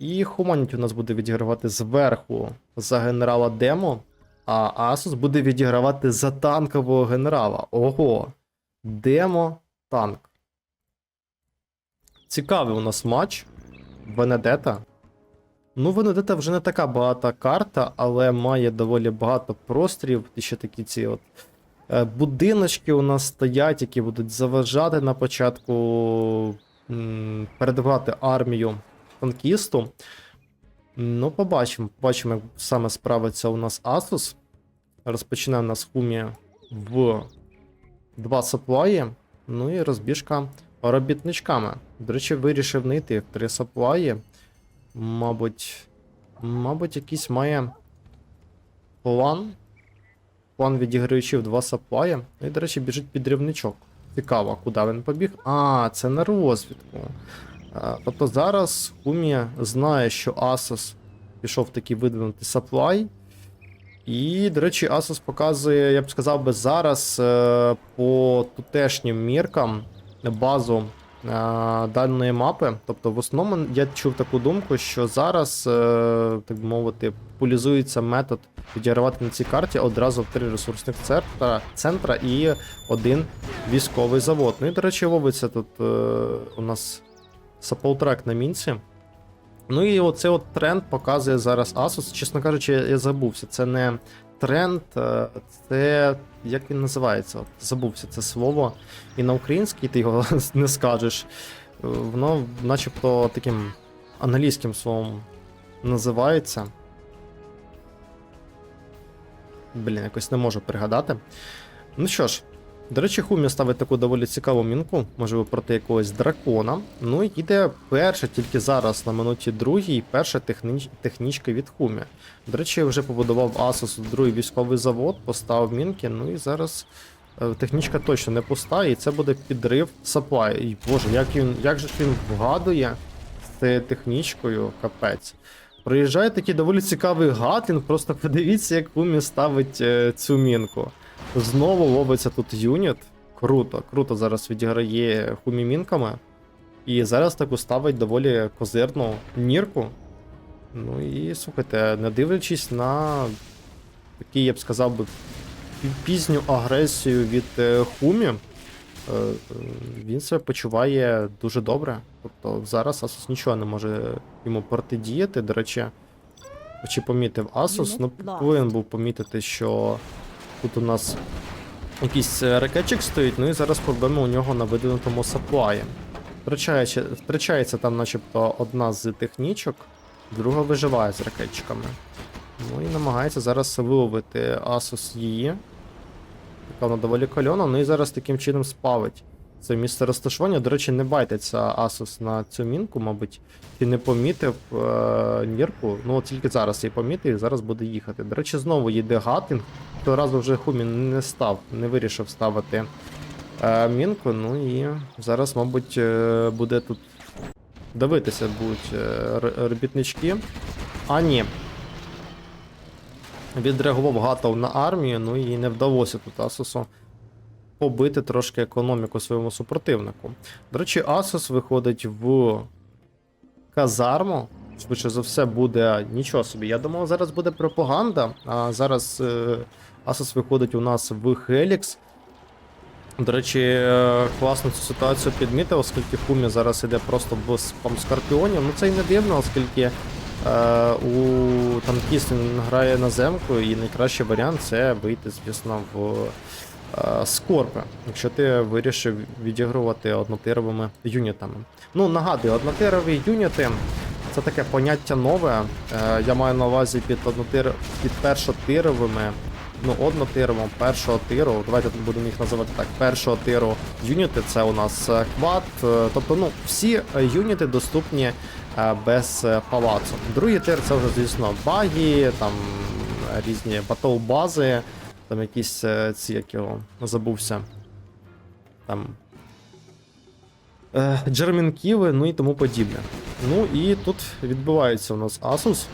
І Humanity у нас буде відігравати зверху за генерала Демо, а Asus буде відігравати за танкового генерала. Ого! Демо танк. Цікавий у нас матч. Венедета. Ну, Венедета вже не така багата карта, але має доволі багато прострів. І ще такі ці от е, будиночки у нас стоять, які будуть заважати на початку передавати армію танкісту. Ну, побачимо. Побачимо, як саме справиться у нас Asus. Розпочинає у нас Хумі в два саплаї. Ну і розбіжка робітничками. До речі, вирішив не йти в три саплаї. Мабуть, мабуть, якийсь має план. План відіграючи в два саплаї. Ну і, до речі, біжить підрівничок. Цікаво, куди він побіг. А, це на розвідку. Тобто зараз Хумі знає, що Asus пішов такий видвинутий саплай. І, до речі, Asus показує, я б сказав би, зараз е, по тутешнім міркам базу е, даної мапи. Тобто, в основному я чув таку думку, що зараз, е, так би мовити, популяризується метод відігравати на цій карті одразу в три ресурсних центра, центра і один військовий завод. Ну і, до речі, ловиться тут у нас саполтрек на мінці. Ну і оцей от тренд показує зараз Asus. Чесно кажучи, я забувся. Це не тренд, е, це як він називається? От, забувся це слово. І на українській ти його не скажеш. Е, Воно начебто таким англійським словом називається. Блін, якось не можу пригадати. Ну що ж, до речі, Хумі ставить таку доволі цікаву мінку, можливо, проти якогось дракона. Ну і йде перша, тільки зараз на минуті другій, перша техніч... технічка від Хумі. До речі, вже побудував Asus другий військовий завод, поставив мінки, ну і зараз е, технічка точно не пуста, і це буде підрив саплай. І боже, як він, як же він вгадує з цією технічкою, капець. Приїжджає такий доволі цікавий гатлінг, просто подивіться, як Хумі ставить е, цю мінку. Знову ловиться тут юніт. Круто, круто зараз відіграє Хумі мінками. І зараз таку ставить доволі козирну нірку. Ну і слухайте, не дивлячись на такий, я б сказав би, пізню агресію від е, Хумі, е, е, він себе почуває дуже добре. Тобто зараз Asus нічого не може йому протидіяти. До речі, чи помітив Asus? Ну, повинен був помітити, що тут у нас якийсь е, ракетчик стоїть, ну і зараз проблема у нього на видвинутому саплаї. Втрачається, втрачається там, начебто, одна з технічок, друга виживає з ракетчиками. Ну і намагається зараз виловити Асус її. Яка вона доволі кальона, ну і зараз таким чином спавить це місце розташування. До речі, не байтеться Asus на цю мінку, мабуть, ти не помітив е- нірку. Ну тільки зараз її помітив і зараз буде їхати. До речі, знову їде гатинг. Того разу вже Хумі не став, не вирішив ставити е- мінку. Ну і зараз, мабуть, е- буде тут дивитися будуть е- робітнички. А ні. Відреагував Гатов на армію, ну і не вдалося тут Асусу побити трошки економіку своєму супротивнику. До речі, Asus виходить в казарму. Швидше за все, буде нічого собі. Я думав, зараз буде пропаганда, а зараз е, Asus виходить у нас в Helix. До речі, е, класно цю ситуацію підмітив, оскільки Хумі зараз іде просто в спам скорпіонів. Ну це й не дивно, оскільки е, у танкіст грає на земку, і найкращий варіант це вийти, звісно, в е, якщо ти вирішив відігрувати однотировими юнітами. Ну, нагадую, однотирові юніти це таке поняття нове. Е, я маю на увазі під однотир... під першотировими, ну, однотировим, першого тиру. Давайте будемо їх називати так. Першого тиру юніти це у нас е, квад. Тобто, ну, всі юніти доступні без палацу. Другий тир це вже, звісно, баги, там різні батл-бази, там якісь е, ці, як його забувся. Там. Е, Джермінківи, ну і тому подібне. Ну і тут відбувається у нас Asus,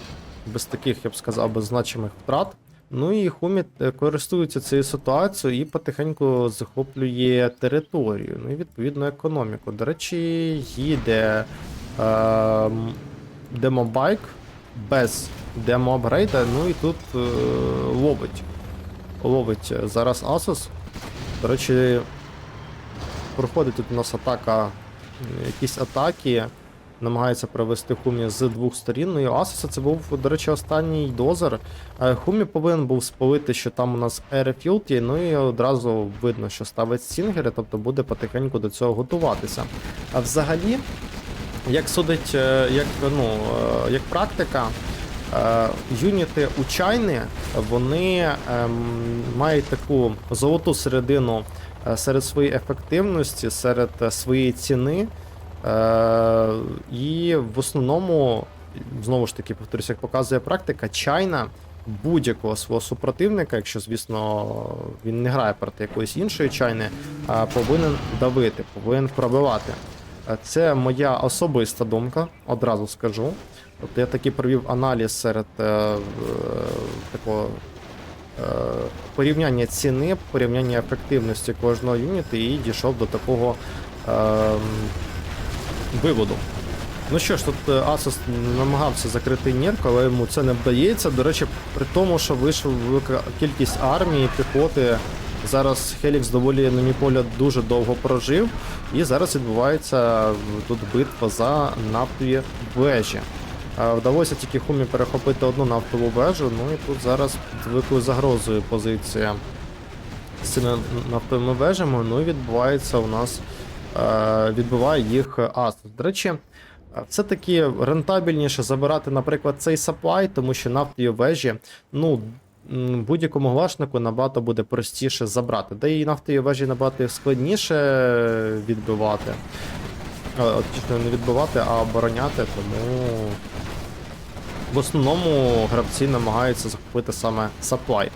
без таких, я б сказав, без значимих втрат. Ну і Хумі е, користується цією ситуацією і потихеньку захоплює територію, ну і відповідно економіку. До речі, їде е, демобайк без демоапгрейда, ну і тут е, ловить. Ловить зараз Asus. До речі, проходить тут у нас атака, якісь атаки. Намагається провести Хумі з двох сторін. Ну і Asus це був, до речі, останній дозер. Е, Хумі повинен був спалити, що там у нас Airfield, ну і одразу видно, що ставить стінгери, тобто буде потихеньку до цього готуватися. А взагалі, як судить, е, як, ну, е, як практика, е, юніти у чайни, вони ем, мають таку золоту середину е, серед своєї ефективності, серед е, своєї ціни. Е, і в основному, знову ж таки, повторюсь, як показує практика, чайна будь-якого свого супротивника, якщо, звісно, він не грає проти якоїсь іншої чайни, е, повинен давити, повинен пробивати. Е, Це моя особиста думка, одразу скажу. Тобто я таки провів аналіз серед е, е, такого е, порівняння ціни, порівняння ефективності кожного юніта і дійшов до такого е, виводу. Ну що ж, тут е, Asus намагався закрити нірку, але йому це не вдається. До речі, при тому, що вийшла велика кількість армії, піхоти. Зараз Хелікс доволі, на мій дуже довго прожив. І зараз відбувається тут битва за нафтові вежі. Вдалося тільки Хумі перехопити одну нафтову вежу, ну і тут зараз під великою загрозою позиція з цими нафтовими вежами. Ну і відбувається у нас е, відбиває їх Asus. До речі, все-таки рентабельніше забирати, наприклад, цей саплай, тому що нафтові вежі, ну. Будь-якому глашнику набагато буде простіше забрати. Де і нафтові вежі набагато складніше відбивати. Е, от, Точно не відбивати, а обороняти, тому в основному гравці намагаються захопити саме саплай.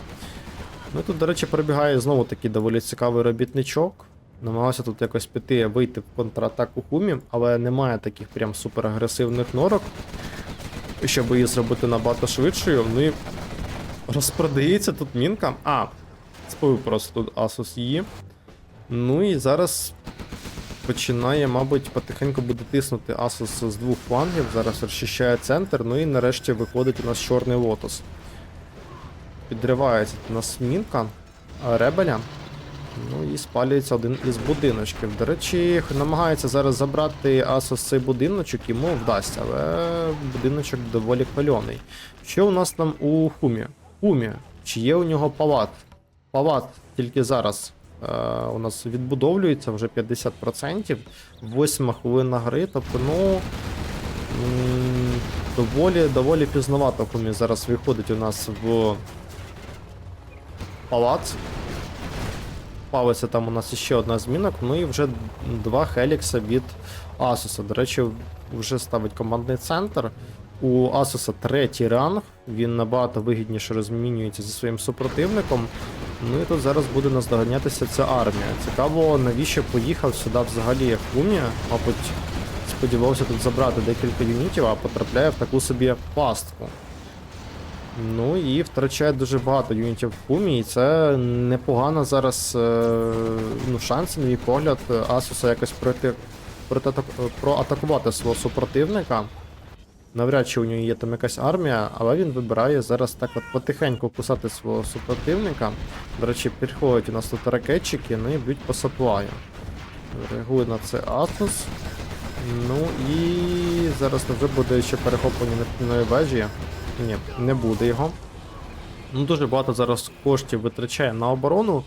Ну і тут, до речі, перебігає знову такий доволі цікавий робітничок. Намагався тут якось піти, вийти в контратаку Хумі, але немає таких прям суперагресивних норок, щоб її зробити набагато швидшою. Ну і розпродається тут мінка. А, спив просто тут Asus її. Ну і зараз починає, мабуть, потихеньку буде тиснути Asus з двох флангів. Зараз розчищає центр. Ну і нарешті виходить у нас чорний лотос. Підривається у нас мінка ребеля. Ну і спалюється один із будиночків. До речі, намагається зараз забрати Asus цей будиночок, йому вдасться, але будиночок доволі хвильоний. Що у нас там у Хумі? Хумі. Чи є у нього палат? Палат тільки зараз у нас відбудовлюється вже 50%. Восьма хвилина гри, тобто, ну. Доволі, доволі пізновато Хумі зараз виходить у нас в палац. Палиться там у нас ще одна змінок, ну і вже два Хелікса від Асуса. До речі, вже ставить командний центр. У Асуса третій ранг, він набагато вигідніше розмінюється зі своїм супротивником. Ну і тут зараз буде наздоганятися ця армія. Цікаво, навіщо поїхав сюди взагалі Хумі. Мабуть, сподівався тут забрати декілька юнітів, а потрапляє в таку собі пастку. Ну і втрачає дуже багато юнітів в Хумі, і це непогано зараз е, ну, шанс, на мій погляд, Асуса якось проти, проти, проатакувати свого супротивника. Навряд чи у нього є там якась армія, але він вибирає зараз так от потихеньку кусати свого супротивника. До речі, підходять у нас тут ракетчики, ну і б'ють по саплаю. Реагує на це Атос. Ну і зараз вже буде ще перехоплення нефтяної вежі. Ні, не буде його. Ну, дуже багато зараз коштів витрачає на оборону.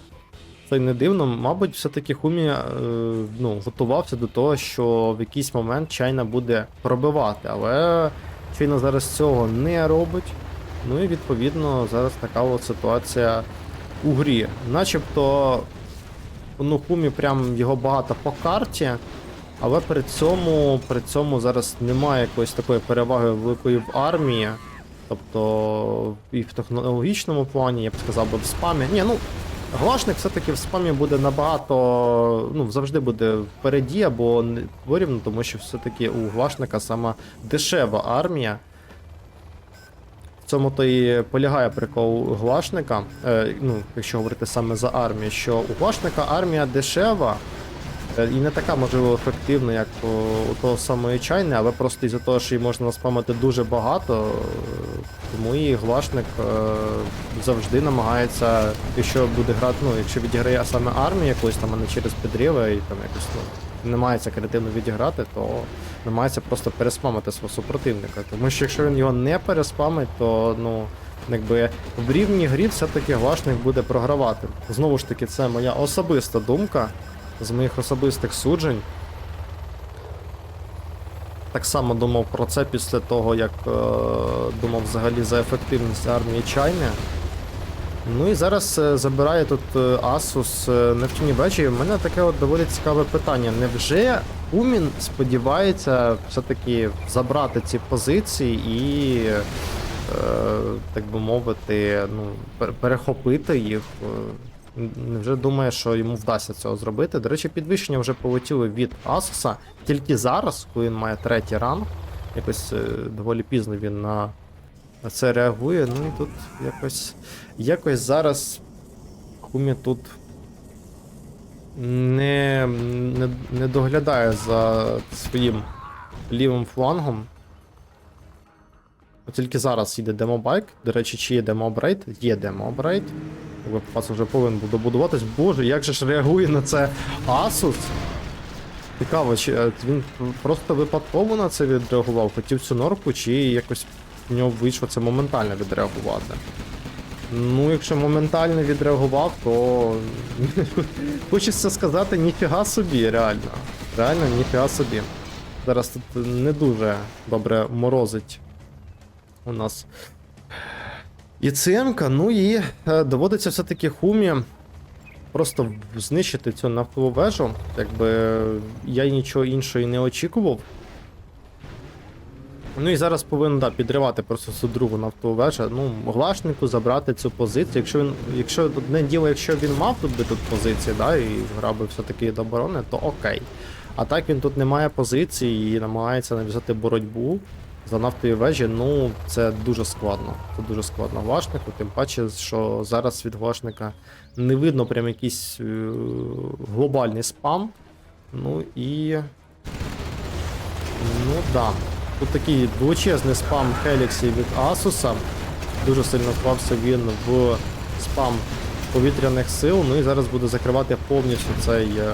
Це й не дивно, мабуть, все-таки Хумі е, ну, готувався до того, що в якийсь момент чайна буде пробивати, але чайна зараз цього не робить. Ну і відповідно зараз така от ситуація у грі. Начебто, ну, Хумі прям його багато по карті, але при цьому, при цьому зараз немає якоїсь такої переваги великої в армії. Тобто і в технологічному плані, я б сказав, би в спамі. Ні, ну глашник все-таки в спамі буде набагато, ну, завжди буде впереді або порівну, тому що все-таки у глашника сама дешева армія. В цьому то і полягає прикол глашника, е, ну, якщо говорити саме за армію, що у глашника армія дешева, І не така, можливо, ефективна, як у, того самої чайни, але просто із-за того, що її можна наспамити дуже багато, е, тому і глашник е, завжди намагається, якщо буде грати, ну, якщо відіграє саме армію якусь там, а не через підриви і там якось ну, намагається креативно відіграти, то намагається просто переспамити свого супротивника. Тому що якщо він його не переспамить, то ну. Якби в рівній грі все-таки глашник буде програвати. Знову ж таки, це моя особиста думка з моїх особистих суджень. Так само думав про це після того, як е, думав взагалі за ефективність армії Чайни. Ну і зараз е, забирає тут е, Asus е, Нептуні Бечі. У мене таке от доволі цікаве питання. Невже Умін сподівається все-таки забрати ці позиції і, е, так би мовити, ну, перехопити їх? Е, Невже думає, що йому вдасться цього зробити? До речі, підвищення вже полетіли від Asus. Тільки зараз, коли він має третій ранг, якось е, доволі пізно він на це реагує. Ну і тут якось. Якось зараз Хумі тут не, не, не доглядає за своїм лівим флангом. Тільки зараз йде демобайк. До речі, чи є демоапгрейд? Є демоапгрейд. Вебпас вже повинен був добудуватись. Боже, як же ж реагує на це Asus? Цікаво, чи е, він просто випадково на це відреагував, хотів цю норку, чи якось в нього вийшло це моментально відреагувати. Ну, якщо моментально відреагував, то хочеться сказати ніфіга собі, реально. Реально, ніфіга собі. Зараз тут не дуже добре морозить у нас. І цемка, ну і е, доводиться все-таки хумі просто знищити цю нафтову вежу. Якби я нічого іншого і не очікував. Ну і зараз повинен да, підривати просто цю другу нафтову вежу. Ну, глашнику забрати цю позицію. Якщо він. Якщо одне діло, якщо він мав тут би тут позиції, да, і грав би все-таки до оборони, то окей. А так він тут не має позиції і намагається нав'язати боротьбу за нафтові вежі. Ну, це дуже складно. Це дуже складно глашнику, тим паче, що зараз від глашника не видно прям якийсь е, глобальний спам. Ну і. Ну да. Тут такий величезний спам Хеліксі від Asus. Дуже сильно вклався він в спам повітряних сил. Ну і зараз буде закривати повністю цей е,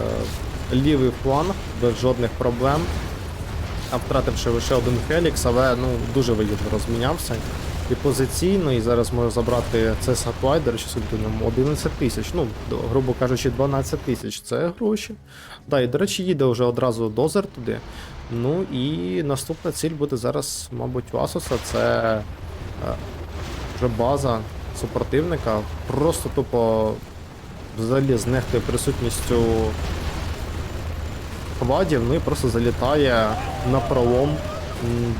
лівий фланг без жодних проблем. А втративши лише один Хелікс, але ну дуже вигідно розмінявся. І позиційно, і зараз може забрати це Саклай, до речі, ньому 11 тисяч. Ну, грубо кажучи, 12 тисяч. Це гроші. Да, і до речі, їде вже одразу дозер туди. Ну і наступна ціль буде зараз, мабуть, у Асуса. Це е, вже база супротивника. Просто тупо взагалі знехтує присутністю квадів, ну і просто залітає на пролом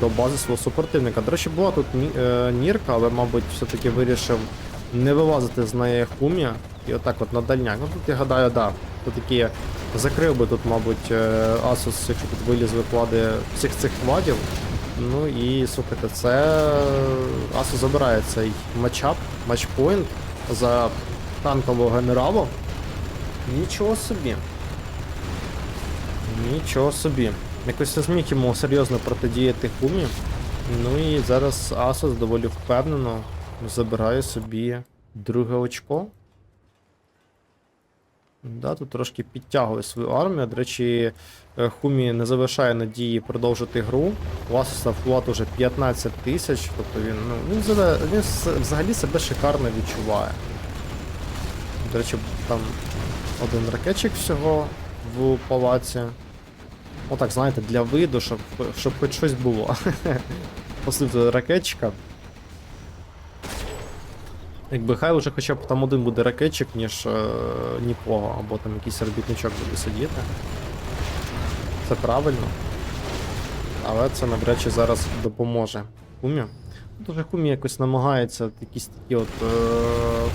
до бази свого супротивника. До речі, була тут е, Нірка, але, мабуть, все-таки вирішив не вилазити з неї хумі. І отак от на дальняк. Ну тут я гадаю, да. Тут такі закрив би тут, мабуть, е, Asus, якщо тут виліз виклади всіх цих квадів. Ну і слухайте, це Asus забирає цей матчап, матчпоінт за танкового генералу. Нічого собі. Нічого собі. Якось не зміг йому серйозно протидіяти Хумі. Ну і зараз Asus доволі впевнено забирає собі друге очко. Да, тут трошки підтягує свою армію. До речі, е, Хумі не залишає надії продовжити гру. У Asus флот уже 15 тисяч, тобто він, ну, він, він взагалі себе шикарно відчуває. До речі, там один ракетчик всього в палаці. Отак, знаєте, для виду, щоб, щоб хоч щось було. Послухайте, ракетчика. Якби хай вже хоча б там один буде ракетчик, ніж е, нікого, або там якийсь робітничок буде сидіти. Це правильно. Але це навряд чи зараз допоможе Хумі. Дуже Хумі якось намагається якісь такі от е,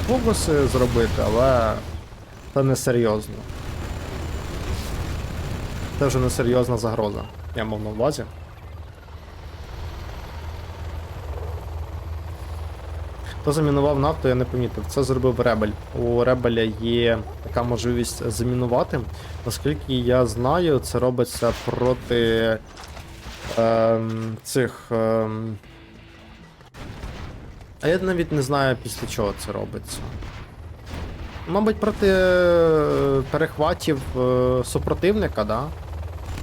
фокуси зробити, але це не серйозно. Це вже не серйозна загроза. Я мав на увазі. Хто замінував нафту, я не помітив. Це зробив Ребель. У Ребеля є така можливість замінувати. Наскільки я знаю, це робиться проти ем, цих. Ем, а я навіть не знаю після чого це робиться. Мабуть, проти е, перехватів е, супротивника, да?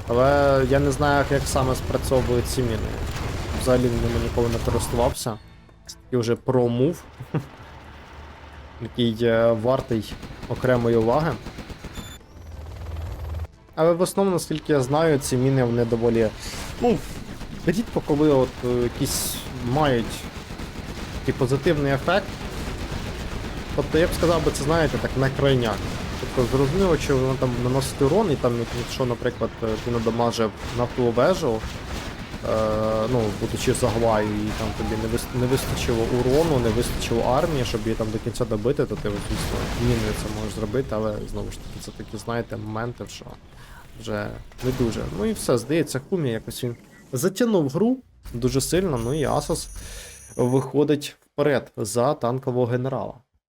Але я не знаю, як, саме спрацьовують ці міни. Взагалі ними ніколи не користувався. Такий вже промув, який е, вартий окремої уваги. Але в основному, наскільки я знаю, ці міни вони доволі. Ну, рідко коли от е, якісь мають такий позитивний ефект. Тобто я б сказав би, це знаєте, так на крайняк. Тобто зрозуміло, що воно там наносить урон, і там, якщо, наприклад, е, ти надамажив нафтову вежу, е, ну, будучи загваю, і там тобі не, вис... не вистачило урону, не вистачило армії, щоб її там до кінця добити, то ти, звісно, міною це можеш зробити, але знову ж таки, це такі, знаєте, моменти, що вже не дуже. Ну і все, здається, Хумі якось він затягнув гру дуже сильно, ну і Асос виходить вперед за танкового генерала.